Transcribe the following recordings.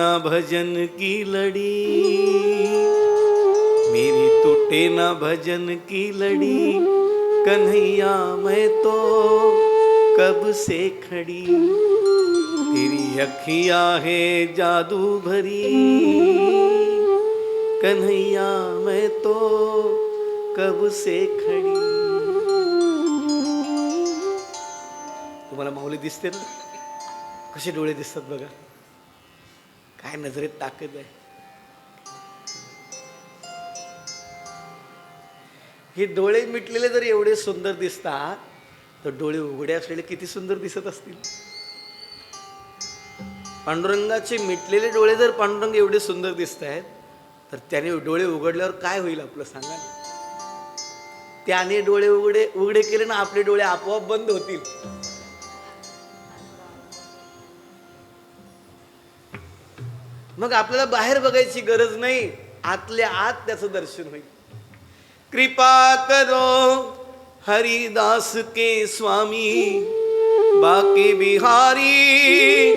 ना भजन की लड़ी। मेरी टूटे ना भजन की लड़ी। कन्हैया मैं तो कब से खड़ी। तेरी अखिया है जादू भरी। कन्हैया मैं तो कब से खड़ी। तुम्हाला माऊली दिसते ना? कसे डोळे दिसतात बघा. काय नजरेत ताकद आहे? हे डोळे मिटलेले जर एवढे सुंदर दिसतात तर डोळे उघडे असलेले किती सुंदर दिसत असतील? पांडुरंगाचे मिटलेले डोळे जर पांडुरंग एवढे सुंदर दिसत आहेत तर त्याने डोळे उघडल्यावर काय होईल आपलं सांगा त्याने डोळे उघडे उघडे केले ना आपले डोळे आपोआप बंद होतील. मग आपल्याला बाहेर बघायची गरज नाही. आतल्या आत त्याचं दर्शन होईल. कृपा करो हरिदास के स्वामी बाके बिहारी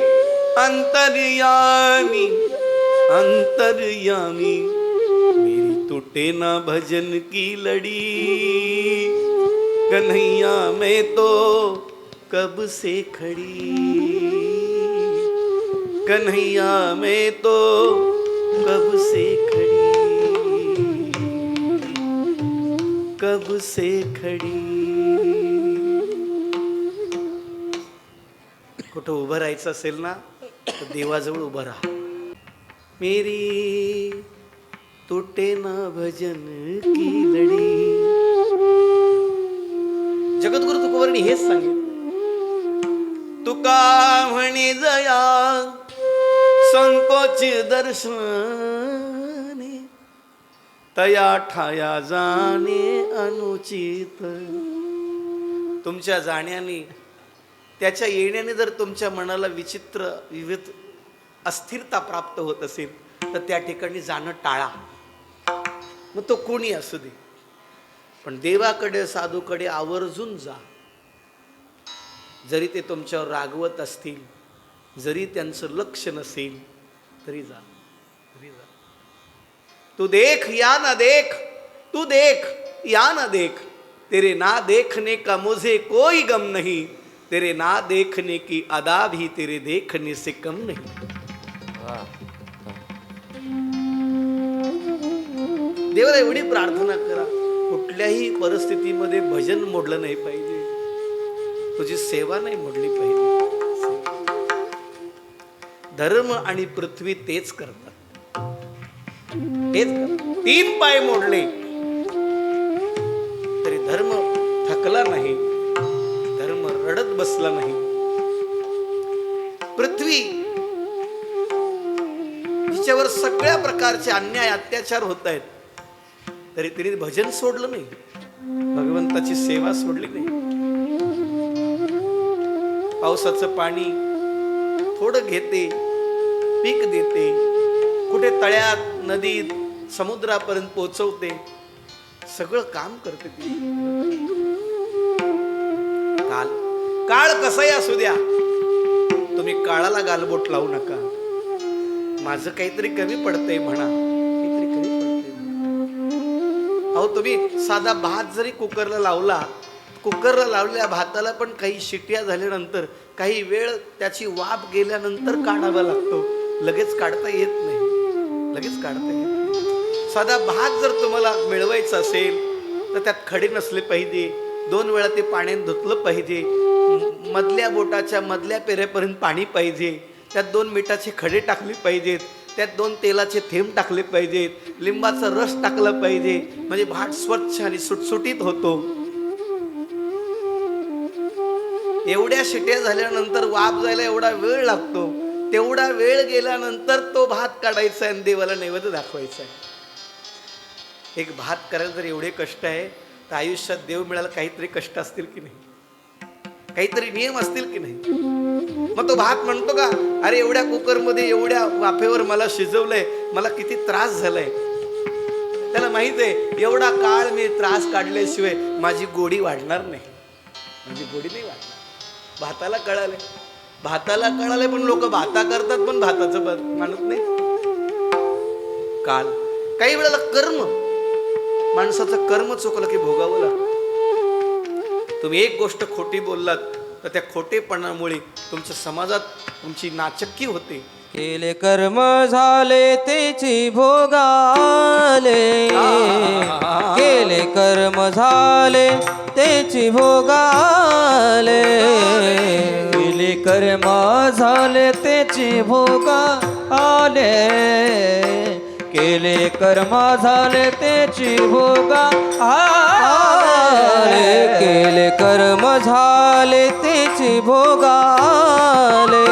अंतर्यामी अंतर्यामी. मेरी टूटे ना भजन की लड़ी कन्हैया मैं तो कब से खड़ी? कन्हैया में तो कब से खड़ी? कब से खड़ी? कुठं उभं राहायचं असेल ना तर देवाजवळ उभं राहा. मेरी तुटे ना भजन की लढी जगद्गुरु तुकवर्णी हेच सांगेल तुका म्हणे जया संकोच दर्शने तया ठाया जाणे अनुचित. तुमच्या जाण्याने त्याच्या येण्याने जर तुमच्या मनाला विचित्र विविध अस्थिरता प्राप्त होत असेल तर त्या ठिकाणी जाणं टाळा. मग तो कोणी असू दे. पण देवाकडे साधूकडे आवर्जून जा. जरी ते तुमच्यावर रागवत असतील जरी त्यांचं लक्ष नसेल तरी जा तरी जा. तू देख या ना देख तू देख या ना देख. तेरे ना देखने का मुझे कोई गम नहीं तेरे ना देखने की अदा भी तेरे देखने से कम नहीं. देवाला एवढी प्रार्थना करा. कुठल्याही परिस्थितीमध्ये भजन मोडलं नाही पाहिजे. तुझी सेवा नाही मोडली पाहिजे. धर्म आणि पृथ्वी तेच करतात. तेच करतात. तीन पाय मोडले. तरी धर्म थकला नाही. धर्म रडत बसला नाही. पृथ्वी तिच्यावर सगळ्या प्रकारचे अन्याय अत्याचार होत आहेत. तरी तिने भजन सोडलं नाही. भगवंताची सेवा सोडली नाही. पावसाचं पाणी थोडं घेते. पीक देते. कुठे तळ्यात नदीत समुद्रापर्यंत पोचवते सगळं काम करते ती. काल. काळ कसाही असू द्या तुम्ही काळाला गालबोट लावू नका. माझं काहीतरी कमी पडतंय म्हणा. काहीतरी कमी पडतंय अहो तुम्ही साधा भात जरी कुकरला लावला कुकरला लावलेल्या भाताला पण काही शिट्या झाल्यानंतर काही वेळ त्याची वाफ गेल्यानंतर काढावा लागतो. लगेच काढता येत नाही. लगेच काढता येत नाही. साधा भात जर तुम्हाला मिळवायचा असेल तर त्यात खडे नसले पाहिजे. दोन वेळा ते पाण्यात धुतलं पाहिजे. मधल्या बोटाच्या मधल्या पेऱ्यापर्यंत पाणी पाहिजे. त्यात दोन मिठाचे खडे टाकले पाहिजेत. त्यात दोन तेलाचे थेंब टाकले पाहिजेत. लिंबाचा रस टाकला पाहिजे. म्हणजे भात स्वच्छ आणि सुटसुटीत होतो. एवढ्या शिट्या झाल्यानंतर वाफ जायला एवढा वेळ लागतो. तेवढा वेळ गेल्यानंतर तो भात काढायचा आहे आणि देवाला नैवेद्य दाखवायचा आहे. एक भात करायला जर एवढे कष्ट आहे तर आयुष्यात देव मिळायला काहीतरी कष्ट असतील की नाही? काहीतरी नियम असतील की नाही? मग तो भात म्हणतो का अरे एवढ्या कुकरमध्ये एवढ्या वाफेवर मला शिजवलंय मला किती त्रास झालाय. त्याला माहीत आहे एवढा काळ मी त्रास काढल्याशिवाय माझी गोडी वाढणार नाही. माझी गोडी नाही वाढणार. भाताला कळाले भाताला कळाले पण लोक भाता करतात पण भाताचं मानत नाही काल. काही वेळेला कर्म. माणसाचं कर्म चुकलं की भोगावं लागतं. तुम्ही एक गोष्ट खोटी बोललात तर त्या खोटेपणामुळे तुमच्या समाजात तुमची नाचक्की होते. केले कर्म झाले तेची भोगाले. केले कर्म झाले तेची भोगाले. केले कर्म झाले त्याचे भोग आले. केले कर्म झाले त्याची भोग आले. केले कर्म झाले तेची भोगाले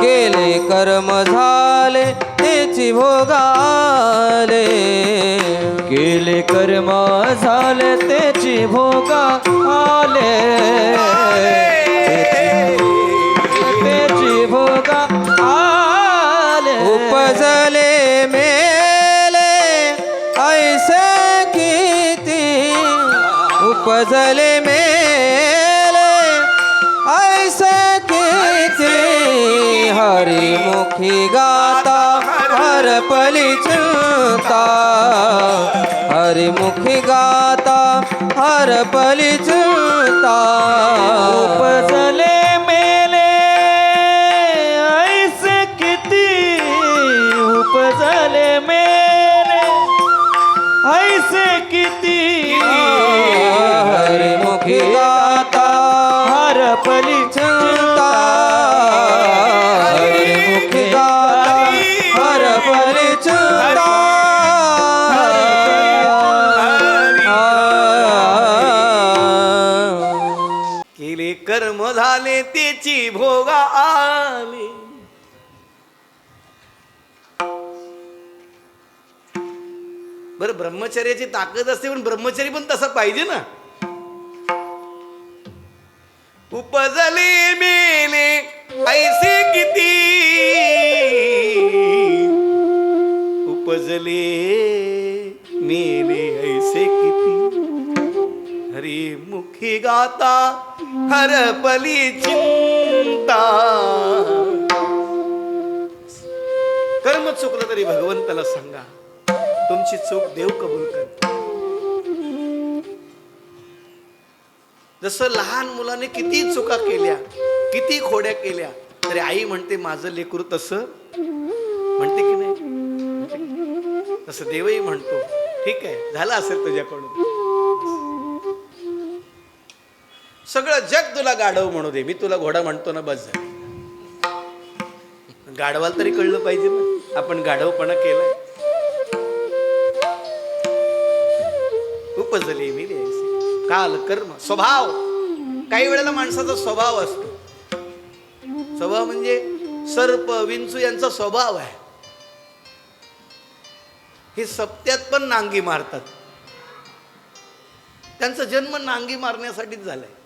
केले कर्म झाले तेची भोगाले केले कर्म झाले त्याची भोग हरिमुखी गाता हरपली चिंता हरिमुखी गाता हरपली चिंता उपजले मेले ऐसे किती। उपजले मेले ऐसे किती। हरिमुखी गाता ची भोगा आली. बर ब्रह्मचर्याची ताकद असते पण ब्रह्मचरी पण तसा पाहिजे ना. उपजले मेले ऐसे किती? उपजले मेले ऐसे किती? हरी मुखी गाता हरपली चिंता. कर्म चुकलं तरी भगवंताला सांगा तुमची चूक देव कबूल कर जसं लहान मुलाने किती चुका केल्या किती खोड्या केल्या तरी आई म्हणते माझं लेकरू तसं. म्हणते की नाही? तसं देवही म्हणतो ठीक आहे झालं असेल तुझ्याकडून. सगळं जग तुला गाढव म्हणू दे. मी तुला घोडा म्हणतो ना बस झालं. गाढवाला तरी कळलं पाहिजे ना. आपण गाढवपणा केलाय. उपजले मी द्यायचे काल कर्म स्वभाव. काही वेळेला माणसाचा स्वभाव असतो. स्वभाव म्हणजे सर्प विंचू यांचा स्वभाव आहे. हे सप्त्यात पण नांगी मारतात. त्यांचा जन्म नांगी मारण्यासाठीच झालाय.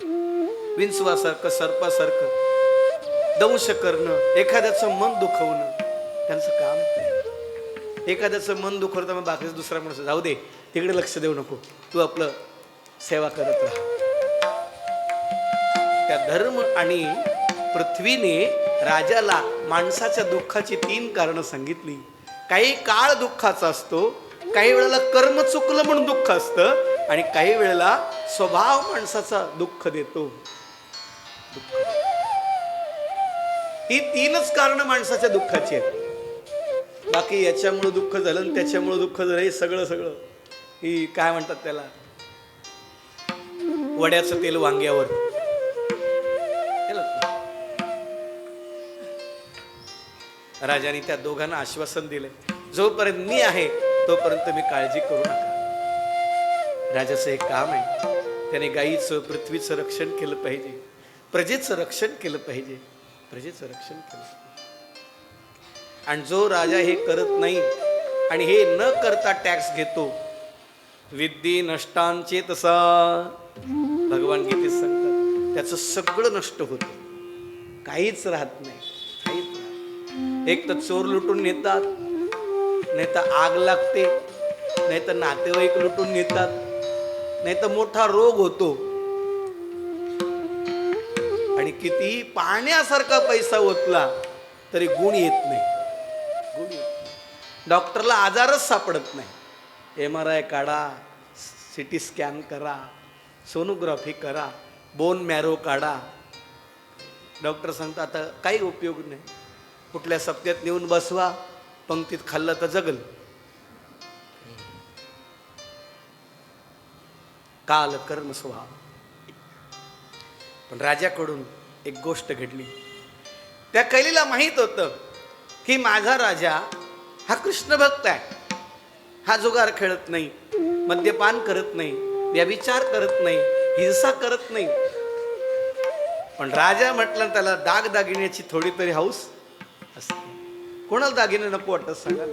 विंचवासारखं सर्पासारखं दंश करणं एखाद्याचं मन दुखवणं त्यांचं काम. एखाद्याचं मन दुखवतं मग बाकीचं दुसरा माणूस जाऊ दे तिकडे लक्ष देऊ नको तू आपलं सेवा करत राहा. त्या धर्म आणि पृथ्वीने राजाला माणसाच्या दुःखाची तीन कारणं सांगितली. काही काळ दुःखाचा असतो काही वेळेला कर्म चुकलं म्हणून दुःख असतं आणि काही वेळेला स्वभाव माणसाचा दुःख देतो. ही तीनच कारण माणसाच्या दुःखाची आहेत. बाकी याच्यामुळं दुःख झालं आणि त्याच्यामुळं दुःख झालं हे सगळं सगळं. ही काय म्हणतात त्याला? वड्याचं तेल वांग्यावर. हे राजाने त्या दोघांना आश्वासन दिले. जोपर्यंत मी आहे तोपर्यंत मी काळजी करू नका. राजाचं एक काम आहे त्याने गाईचं पृथ्वीचं रक्षण केलं पाहिजे. प्रजेचं रक्षण केलं पाहिजे. प्रजेचं रक्षण केलं आणि जो राजा हे करत नाही आणि हे न करता टॅक्स घेतो विद्ये नष्टांचे तसा भगवान गीतेत सांगतात त्याचं सगळं नष्ट होतं. काहीच राहत नाही काहीच राहत नाही. एक तर चोर लुटून नेतात नाही तर आग लागते नाही तर नातेवाईक लुटून नेतात नाही तर मोठा रोग होतो. आणि कितीही पाण्यासारखा पैसा ओतला तरी गुण येत नाही. गुण येत नाही. डॉक्टरला आजारच सापडत नाही. एम आर आय काढा सी टी स्कॅन करा सोनोग्राफी करा बोन मॅरो काढा. डॉक्टर सांगतात आता काही उपयोग नाही. कुठल्या सप्त्यात नेऊन बसवा. पंक्तीत खाल्लं तर जगल. काल कर्म स्वभाव. पण राजाकडून एक गोष्ट घडली. त्या कैलीला माहीत होतं की माझा राजा हा कृष्ण भक्त आहे. हा जुगार खेळत नाही मद्यपान करत नाही व्यभिचार करत नाही हिंसा करत नाही. पण राजा म्हटलं त्याला दागदागिन्याची थोडी तरी हौस असते. कोणाला दागिने नको वाटत सांगा?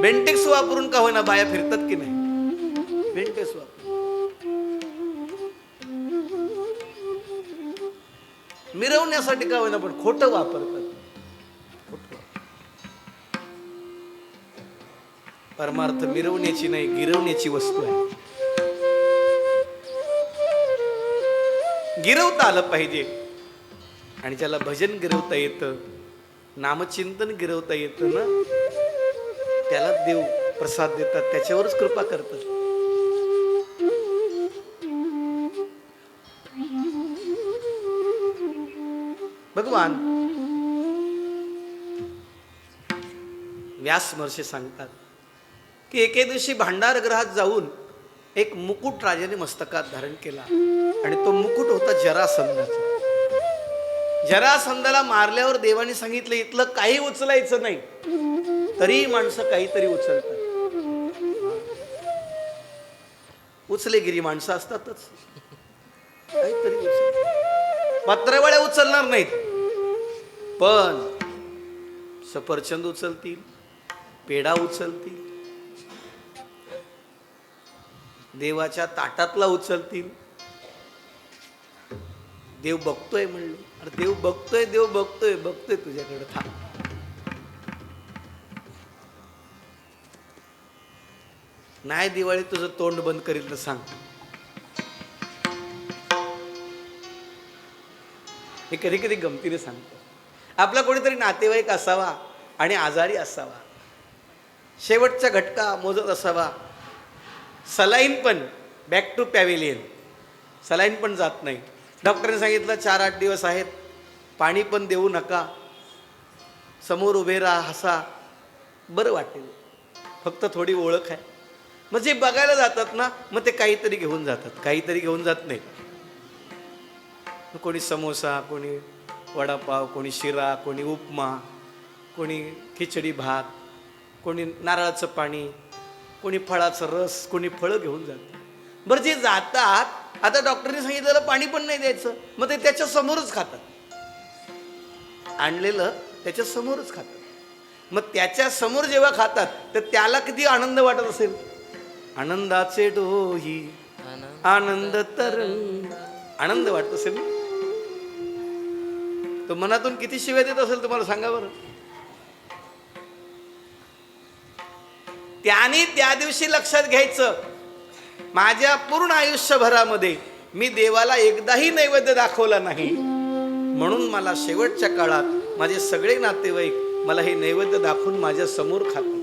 बेंटेक्स वापरून का होईना बाया फिरतात की नाही? बेंटेक्स वापर मिरवण्यासाठी का होईना पण खोटं वापरतात. खोटं वापरतात. परमार्थ मिरवण्याची नाही गिरवण्याची वस्तू आहे. गिरवता आलं पाहिजे. आणि ज्याला भजन गिरवता येतं नामचिंतन गिरवता येतं ना त्याला देव प्रसाद देतात त्याच्यावरच कृपा करतात. भगवान व्यास महर्षी सांगतात की एके दिवशी भांडार ग्रहात जाऊन एक मुकुट राजाने मस्तकात धारण केला आणि तो मुकुट होता जरासंधाचा. जरासंधाला मारल्यावर देवाने सांगितलं इथलं काही उचलायचं नाही. तरी माणसं काहीतरी उचलतात. उचलेगिरी माणसं असतातच. काहीतरी उचल पत्रवळ्या उचलणार नाहीत. पण सफरचंद उचलतील पेढा उचलतील देवाच्या ताटातला उचलतील. देव बघतोय म्हणलं. अरे देव बघतोय देव बघतोय बघतोय तुझ्याकडे. थांब. नाही दिवाळी तुझं तोंड बंद करील तर सांग. हे कधी कधी गमतीने सांगतो. आपला कोणीतरी नातेवाईक असावा आणि आजारी असावा. शेवटचा घटका मोजत असावा. सलाईन पण बॅक टू पॅवेलियन सलाईन पण जात नाही. डॉक्टरने सांगितलं चार आठ दिवस आहेत. पाणी पण देऊ नका. समोर उभे राहा हसा. बरं वाटेल. फक्त थोडी ओळख आहे. मग जे बघायला जातात ना मग ते काहीतरी घेऊन जातात. काहीतरी घेऊन जात नाही. कोणी समोसा कोणी वडापाव कोणी शिरा कोणी उपमा कोणी खिचडी भात कोणी नारळाचं पाणी कोणी फळाचं रस कोणी फळं घेऊन जातात. बरं जे जातात आता डॉक्टरने सांगितलेलं पाणी पण नाही द्यायचं. मग ते त्याच्या समोरच खातात. आणलेलं त्याच्या समोरच खातात. मग त्याच्यासमोर जेव्हा खातात तर त्याला किती आनंद वाटत असेल? आनंदाचे डोही आनंद तर आनंद वाटत असेल तो मनातून किती शिव्या देत असेल तुम्हाला सांगा बरं. त्याने त्या दिवशी लक्षात घ्यायचं माझ्या पूर्ण आयुष्यभरामध्ये मी देवाला एकदाही नैवेद्य दाखवला नाही. म्हणून मला शेवटच्या काळात माझे सगळे नातेवाईक मला हे नैवेद्य दाखवून माझ्यासमोर खातात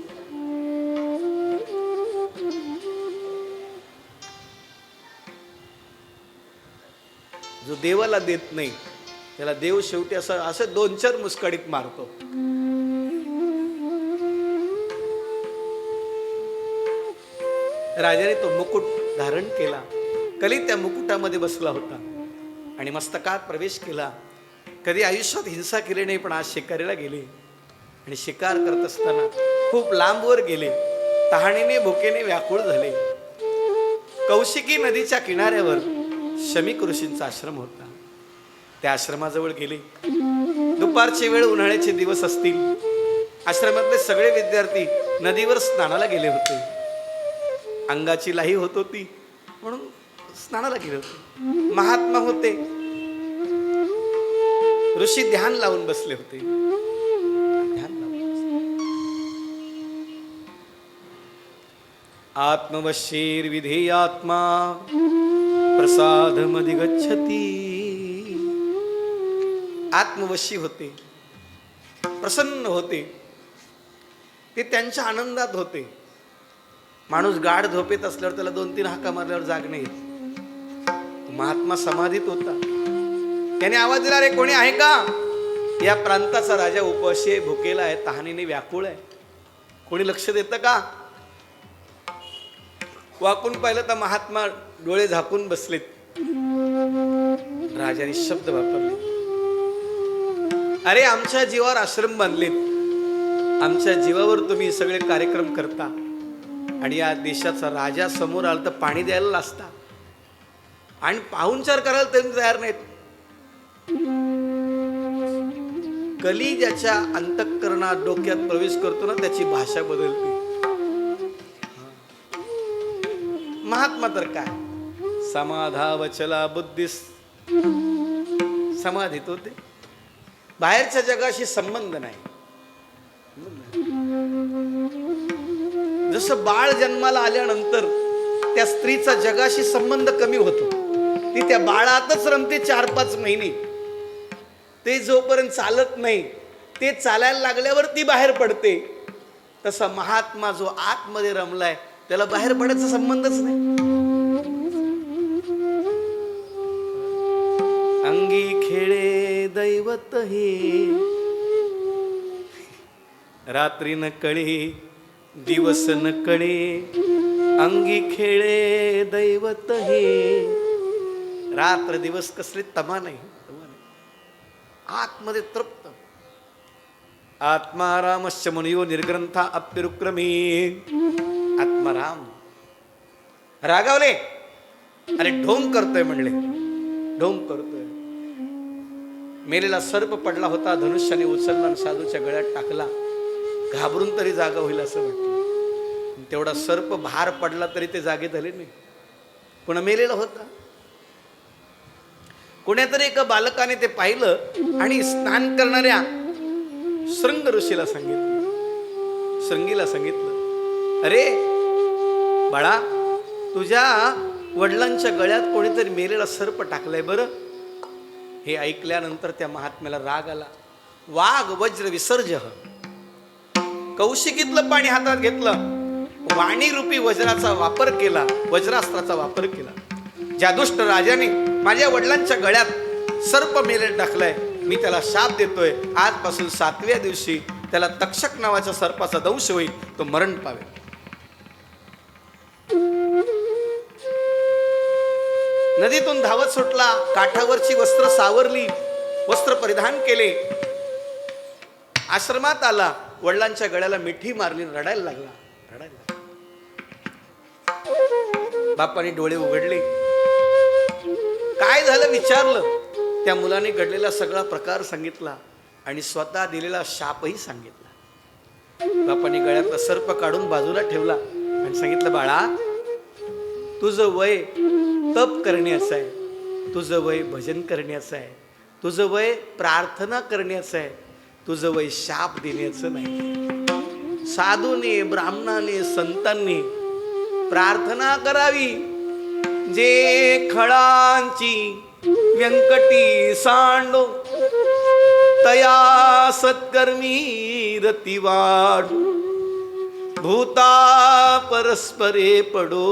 जो देवाला देत नाही त्याला देव शेवटी असं असं दोन चार मुस्कडीत मारतो. राजाने तो मुकुट धारण केला. कली त्या मुकुटामध्ये बसला होता आणि मस्तकात प्रवेश केला. कधी आयुष्यात हिंसा केली नाही पण आज शिकारीला गेले. आणि शिकार करत असताना खूप लांबवर गेले. तहाणीने भुकेने व्याकुळ झाले. कौशिकी नदीच्या किनाऱ्यावर शमिक ऋषींचा आश्रम होता. त्या आश्रमाजवळ गेले. दुपारची वेळ उन्हाळ्याचे दिवस असतील. आश्रमातले सगळे विद्यार्थी नदीवर स्नानाला गेले होते. अंगाची लाही होत होती. म्हणून स्नानाला गेले होते. महात्मा होते. ऋषी ध्यान लावून बसले होते. ध्यान लावून आत्मवशीर प्रसाद गच्छती. आत्मवशी होते. प्रसन्न होते. ते त्यांच्या आनंदात होते. माणूस गाढ झोपेत असल्यावर त्याला दोन तीन हाका मारल्यावर जागणे येत. महात्मा समाधीत होता. त्याने आवाज दिला रे कोणी आहे का? या प्रांताचा राजा उपाशी भुकेला आहे तहानीने व्याकुळ आहे. कोणी लक्ष देतं का? वाकून पाहिलं तर महात्मा डोळे झाकून बसलेत. राजाने शब्द वापरले. अरे आमच्या जीवावर आश्रम बांधलेत. आमच्या जीवावर तुम्ही सगळे कार्यक्रम करता. आणि या देशाचा राजा समोर आला तर पाणी द्यायला लाजता आणि पाहुणचार करायला तरी तयार नाहीत. कली ज्याच्या अंतःकरणात डोक्यात प्रवेश करतो ना त्याची भाषा बदलते. महात्मा तर काय? समाधा वचला बुद्धिस. समाधीत होते. बाहेरच्या जगाशी संबंध नाही. जसं बाळ जन्माला आल्यानंतर त्या स्त्रीचा जगाशी संबंध कमी होतो. ती त्या बाळातच रमते चार पाच महिने. ते जोपर्यंत चालत नाही ते चालायला लागल्यावर ती बाहेर पडते. तसा महात्मा जो आतमध्ये रमलाय त्याला बाहेर पडायचा संबंधच नाही. अंगी खेळे दैवत हे. रात्री न कळी दिवस नकळे अंगी खेळे दैवत हे. रात्र दिवस कसले तमा नाही. आतमध्ये तृप्त. आत्मारामश्च मुनियो निर्ग्रंथा अप्युक्रमी आत्माराम. रागावले. अरे ढोंग करतोय म्हणले. ढोंग करतोय. मेलेला सर्प पडला होता धनुष्याने उचलला साधूच्या गळ्यात टाकला. घाबरून तरी जागा होईल असं वाटलं तेवढा सर्प भार पडला तरी ते जागे झाले नाही. पुन्हा मेलेला होता. कुण्यातरी एका बालकाने ते पाहिलं आणि स्नान करणाऱ्या श्रृंग ऋषीला सांगितलं. श्रृंगीला सांगितलं अरे बाळा तुझ्या वडिलांच्या गळ्यात कोणीतरी मेलेला सर्प टाकलाय बरं. हे ऐकल्यानंतर त्या महात्म्याला राग आला. वाघ वज्र विसर्ज कौशिकीतलं पाणी हातात घेतलं वाणी रूपी वज्राचा वापर केला वज्रास्त्राचा वापर केला. ज्या दुष्ट राजाने माझ्या वडिलांच्या गळ्यात सर्प मेले टाकलाय मी त्याला शाप देतोय. आजपासून सातव्या दिवशी त्याला तक्षक नावाच्या सर्पाचा दंश होईल तो मरण पावेल. नदीतून धावत सुटला काठावरची वस्त्र सावरली वस्त्र परिधान केले. आश्रमात आला वडिलांच्या गळ्याला मिठी मारली रडायला लागला. रडायला बापाने डोळे उघडले. काय झालं विचारलं. त्या मुलाने घडलेला सगळा प्रकार सांगितला आणि स्वतः दिलेला शापही सांगितला. बापाने गळ्यातला सर्प काढून बाजूला ठेवला आणि सांगितलं बाळा तुझं वय तप करण्याचं आहे. तुझं वय भजन करण्याचं आहे. तुझं वय प्रार्थना करण्याचं आहे. तुझं वय शाप देण्याचं नाही. साधूने ब्राह्मणाने संतांनी प्रार्थना करावी. जे खळांची व्यंकटी सांडो तया सत्कर्मी रती वाढ. भूता परस्परे पडो.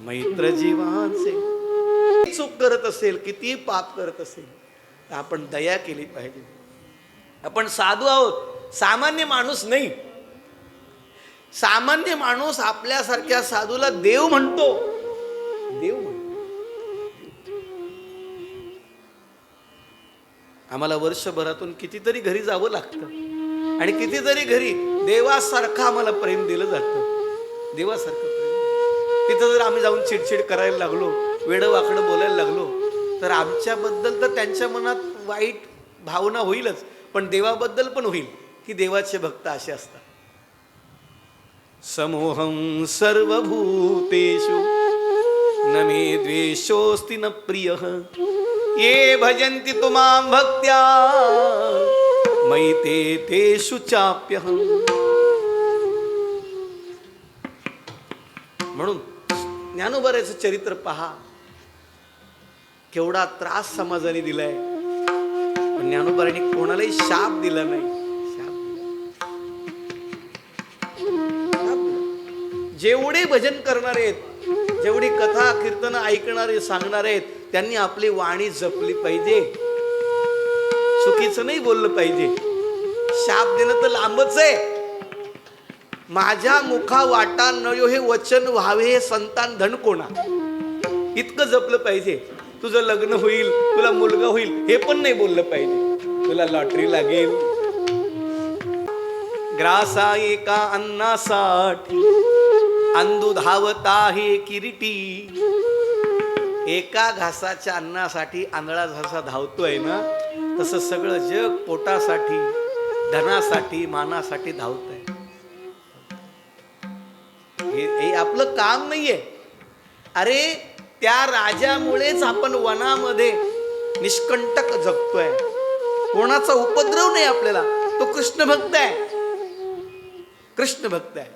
मैत्र जीवांचे. चूक करत असेल किती पाप करत असेल तर आपण दया केली पाहिजे. आपण साधू आहोत. सामान्य माणूस नाही. सामान्य माणूस आपल्यासारख्या साधूला देव म्हणतो. देव म्हणतो. आम्हाला वर्षभरातून कितीतरी घरी जावं लागतं. आणि कितीतरी घरी देवासारखं आम्हाला प्रेम दिलं जातं. देवासारखं प्रेम. तिथं जर आम्ही जाऊन चिडचिड करायला लागलो वेडं वाकडं बोलायला लागलो तर आमच्याबद्दल तर त्यांच्या मनात वाईट भावना होईलच. पण देवाबद्दल पण होईल. की देवाचे भक्त असे असतात. समोहम सर्वभूतेषु न मे द्वेषोस्ति न प्रिय। ये भजन्ति तुमां भक्त्या मयि ते तेषु चाप्यहम् म्हणून ज्ञानोबऱ्याचं चरित्र पहा. केवढा त्रास समाजाने दिलाय. पण ज्ञानोबारांनी कोणालाही शाप दिला नाही. जेवढे भजन करणारे आहेत जेवढी कथा कीर्तन ऐकणारे सांगणारे आहेत त्यांनी आपली वाणी जपली पाहिजे. चुकीचं नाही बोललं पाहिजे. शाप देणं तर लांबच आहे. माझ्या मुखा वाटा नयो हे वचन व्हावे हे संतान धन कोणा? इतकं जपलं पाहिजे. तुझं लग्न होईल तुला मुलगा होईल हे पण नाही बोललं पाहिजे. तुला लॉटरी लागेल. ग्रासा एका अन्नासाठी अंदू धावता हे किरीटी. एका घासाच्या अन्नासाठी आंधळा घासा धावतोय ना तसं सगळं जग पोटासाठी धनासाठी मानासाठी धावत आहे हे हे आपलं काम नाहीये. अरे त्या राजामुळेच आपण वनामध्ये निष्कंटक जगतोय. कोणाचा उपद्रव नाही आपल्याला तो कृष्ण भक्त आहे. कृष्ण भक्त आहे.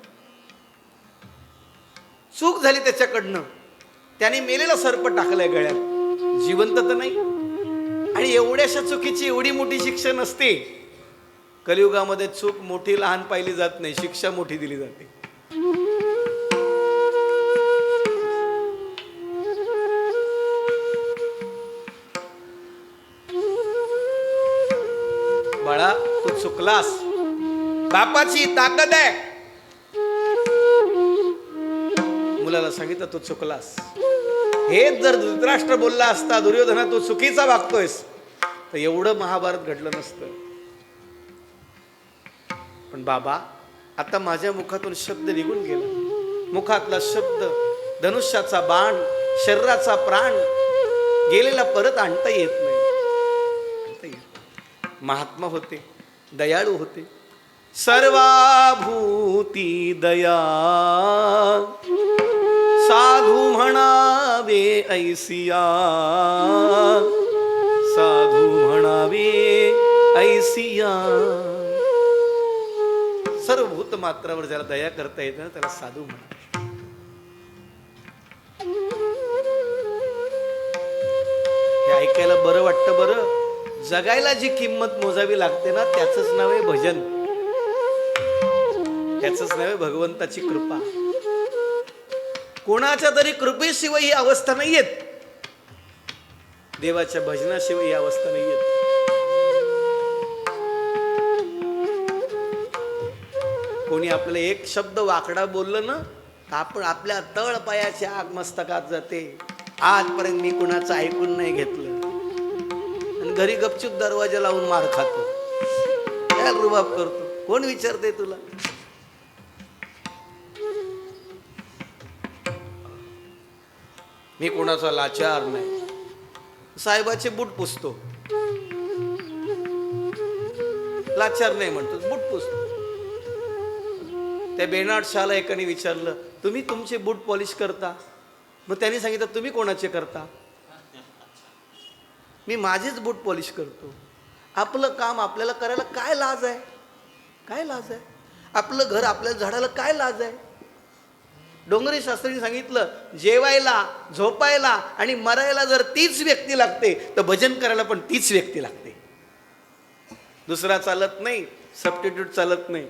चूक झाली त्याच्याकडनं. त्याने मेलेला सर्प टाकलाय गळ्यात. जिवंत तर नाही. आणि एवढ्याशा चुकीची एवढी मोठी शिक्षा नसते. कलियुगामध्ये चूक मोठी लहान पाहिली जात नाही शिक्षा मोठी दिली जाते. क्लास. बापाची ताकद आहे. मुलाला सांगितलं तू चुकलास. हेच जर धृतराष्ट्र बोलला असता दुर्योधना तू चुकीचा वागतोयस. तर एवढं महाभारत घडलं नसतं. पण बाबा आता माझ्या मुखातून शब्द निघून गेला. मुखातला शब्द धनुष्याचा बाण शरीराचा प्राण गेलेला परत आणता येत नाही. आणता येत नाही. महात्मा होते. दयाळू होते. सर्वाभूती दया. साधू म्हणावे ऐसिया. साधू म्हणावे ऐसिया. सर्व भूत मात्रावर ज्याला दया करता येते ना त्याला साधू म्हणा हे ऐकायला बरं वाटतं बरं. जगायला जी किंमत मोजावी लागते ना त्याच नाव आहे भजन. त्याच नाव आहे भगवंताची कृपा. कोणाच्या तरी कृपेशिवाय ही अवस्था नाही येत देवाच्या भजनाशिवाय ही अवस्था नाही येत कोणी आपल्याला एक शब्द वाकडा बोललं ना तर आपण आपल्या तळपायाच्या आगमस्तकात जाते. आजपर्यंत मी कुणाचं ऐकून नाही घेतलं. आणि घरी गपचूप दरवाजा लावून मार खातो. काय रुबाब करतो? कोण विचारते तुला? मी कोणाचा लाचार नाही. साहेबाचे बूट पुसतो. लाचार नाही म्हणतो बूट पुसतो. त्या बेनाड शाला एकाने विचारलं तुम्ही तुमचे बूट पॉलिश करता? मग त्यांनी सांगितलं तुम्ही कोणाचे करता? मी माझीच बूट पॉलिश करतो. आपलं काम आपल्याला करायला काय लाज आहे? काय लाज आहे? आपलं घर आपल्या झाडाला काय लाज आहे? डोंगरी शास्त्रींनी सांगितलं जेवायला झोपायला आणि मरायला जर तीच व्यक्ती लागते तर भजन करायला पण तीच व्यक्ती लागते. दुसरा चालत नाही सबस्टिट्यूट चालत नाही.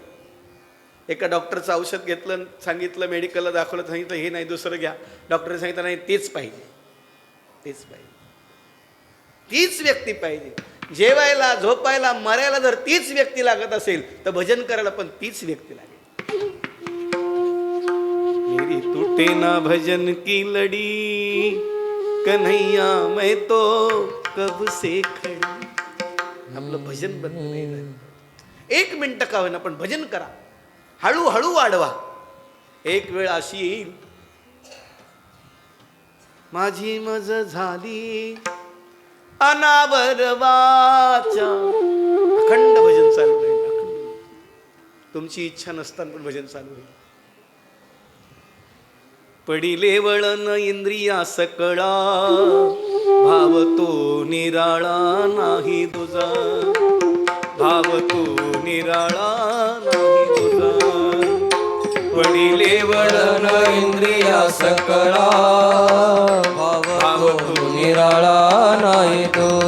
एका डॉक्टरचं औषध घेतलं सांगितलं मेडिकलला दाखवलं सांगितलं हे नाही दुसरं घ्या. डॉक्टरने सांगितलं नाही तेच पाहिजे. तेच पाहिजे. तीच व्यक्ती पाहिजे. जेवायला झोपायला मरायला जर तीच व्यक्ती लागत असेल तर भजन करायला पण तीच व्यक्ती लागेल. मेरी टूटे ना भजन की लड़ी कन्हैया मैं तो कब से खड़ी। आपलं भजन बंद नाही. एक मिनिट का होईना पण भजन करा. हळूहळू वाढवा. एक वेळ अशी येईल. माझी मज झाली अनावर वाचा. अखंड भजन चालू राहील अखंड. तुमची इच्छा नसताना पण भजन चालू राहील. पडिले वळण इंद्रिया सकळा. भाव तो निराळा नाही तुझा भाव तो निराळा नाही तुझा पडिले वळण इंद्रिया सकळा. દળ નહીં તું.